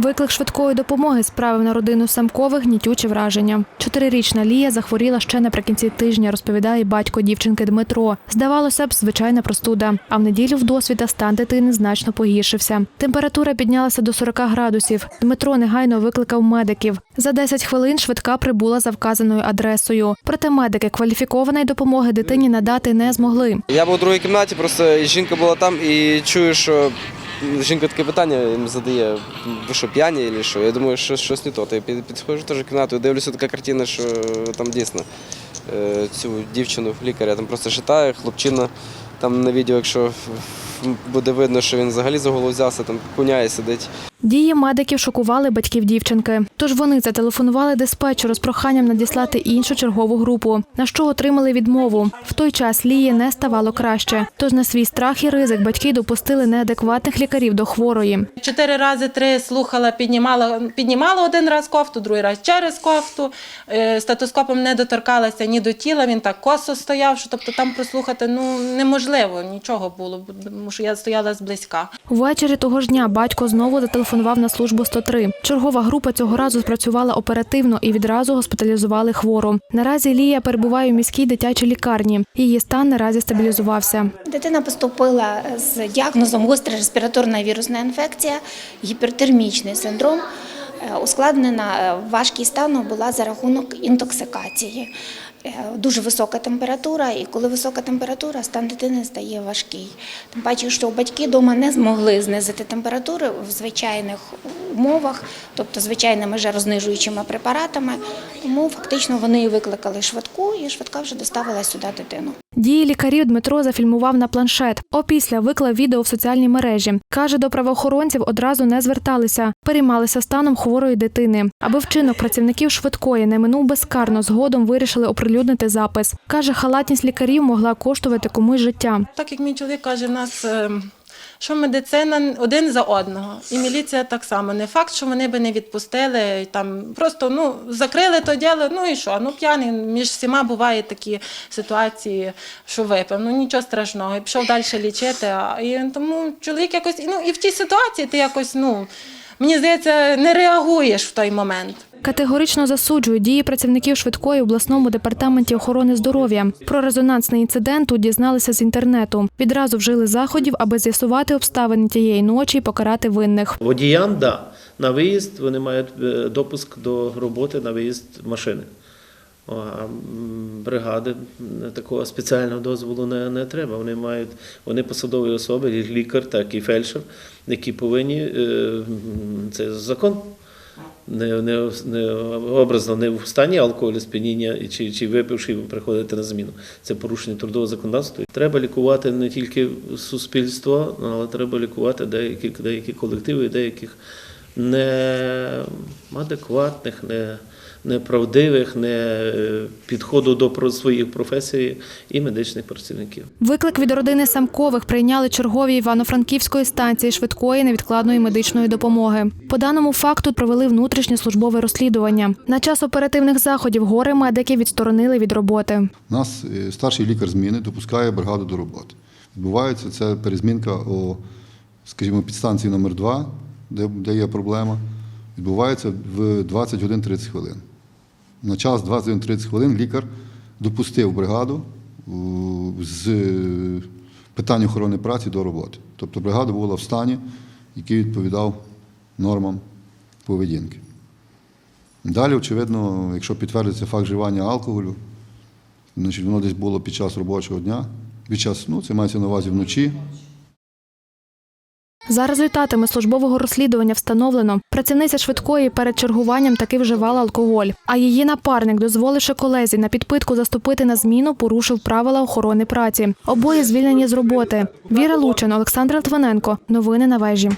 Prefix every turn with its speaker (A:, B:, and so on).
A: Виклик швидкої допомоги справив на родину Самкових гнітюче враження. Чотирирічна Лія захворіла ще наприкінці тижня, розповідає батько дівчинки Дмитро. Здавалося б, звичайна простуда. А в неділю в досвіта стан дитини значно погіршився. Температура піднялася до 40 градусів. Дмитро негайно викликав медиків. За 10 хвилин швидка прибула за вказаною адресою. Проте медики кваліфікованої допомоги дитині надати не змогли.
B: Я був у другій кімнаті, просто жінка була там і чую, що жінка таке питання їм задає, ви що п'яні чи що. Я думаю, що щось не то. То я підходжу теж в кімнату дивлюся така картина, що там дійсно е, цю дівчину, лікаря, там просто шитає, хлопчина. Там на відео, якщо буде видно, що він взагалі за голову взявся, там куняє сидить.
A: Дії медиків шокували батьків дівчинки. Тож вони зателефонували диспетчеру з проханням надіслати іншу чергову групу, на що отримали відмову. В той час Лії не ставало краще. Тож на свій страх і ризик батьки допустили неадекватних лікарів до хворої.
C: Чотири рази три слухала, піднімала, піднімала один раз кофту, другий раз через кофту. Е, Стетоскопом не доторкалася ні до тіла, він так косо стояв, що тобто там прослухати ну, неможливо, нічого було, тому що я стояла зблизька.
A: Ввечері того ж дня батько знову зателефонував на службу 103. Чергова група цього разу спрацювала оперативно і відразу госпіталізували хвору. Наразі Лія перебуває у міській дитячій лікарні. Її стан наразі стабілізувався.
D: Дитина поступила з діагнозом гостра респіраторна вірусна інфекція, гіпертермічний синдром. Ускладнена е, важкість стану була за рахунок інтоксикації. Е, Дуже висока температура, і коли висока температура, стан дитини стає важкий. Тим паче, що батьки вдома не змогли знизити температуру в звичайних умовах, тобто звичайними жарознижуючими препаратами. Тому фактично вони викликали швидку, і швидка вже доставила сюди дитину.
A: Дії лікарів Дмитро зафільмував на планшет. Опісля виклав відео в соціальні мережі. Каже, до правоохоронців одразу не зверталися, переймалися станом хворої дитини. Аби вчинок працівників швидкої не минув безкарно, згодом вирішили оприлюднити запис. Каже, халатність лікарів могла коштувати комусь життя.
C: Так як мій чоловік каже, нас е, що медицина один за одного, і міліція так само. Не факт, що вони би не відпустили, там просто ну закрили то діло, ну і що? Ну п'яний між всіма бувають такі ситуації, що випив. Ну нічого страшного, і пішов далі лічити. А і тому чоловік якось ну і в тій ситуації ти якось ну мені здається не реагуєш в той момент.
A: Категорично засуджують дії працівників швидкої в обласному департаменті охорони здоров'я. Про резонансний інцидент тут дізналися з інтернету. Відразу вжили заходів, аби з'ясувати обставини тієї ночі і покарати винних.
E: Водіям, да, на виїзд вони мають е, допуск до роботи на виїзд машини. А бригади такого спеціального дозволу не, не треба. Вони мають вони посадові особи, лікар, так і фельдшер, які повинні е, це закон. Не, не, не образно не в стані алкоголю сп'яніння чи, чи випивши приходити на зміну. Це порушення трудового законодавства. Треба лікувати не тільки суспільство, але треба лікувати деякі, деякі колективи, деяких неадекватних, не, неправдивих, не е, підходу до про- своїх професій і медичних працівників.
A: Виклик від родини Самкових прийняли чергові Івано-Франківської станції швидкої невідкладної медичної допомоги. По даному факту провели внутрішнє службове розслідування. На час оперативних заходів гори медики відсторонили від роботи.
F: Нас е, старший лікар зміни допускає бригаду до роботи. Відбувається це перезмінка у, скажімо, підстанції номер 2 де, де є проблема. Відбувається в 20 годин 30 хвилин. На час 20 годин 30 хвилин лікар допустив бригаду з питань охорони праці до роботи. Тобто бригада була в стані, який відповідав нормам поведінки. Далі, очевидно, якщо підтвердиться факт вживання алкоголю, значить воно десь було під час робочого дня, під час, ну, це мається на увазі вночі,
A: За результатами службового розслідування встановлено, працівниця швидкої перед чергуванням таки вживала алкоголь. А її напарник, дозволивши колезі на підпитку заступити на зміну, порушив правила охорони праці. Обоє звільнені з роботи. Віра Лучин, Олександр Литвиненко. Новини на вежі.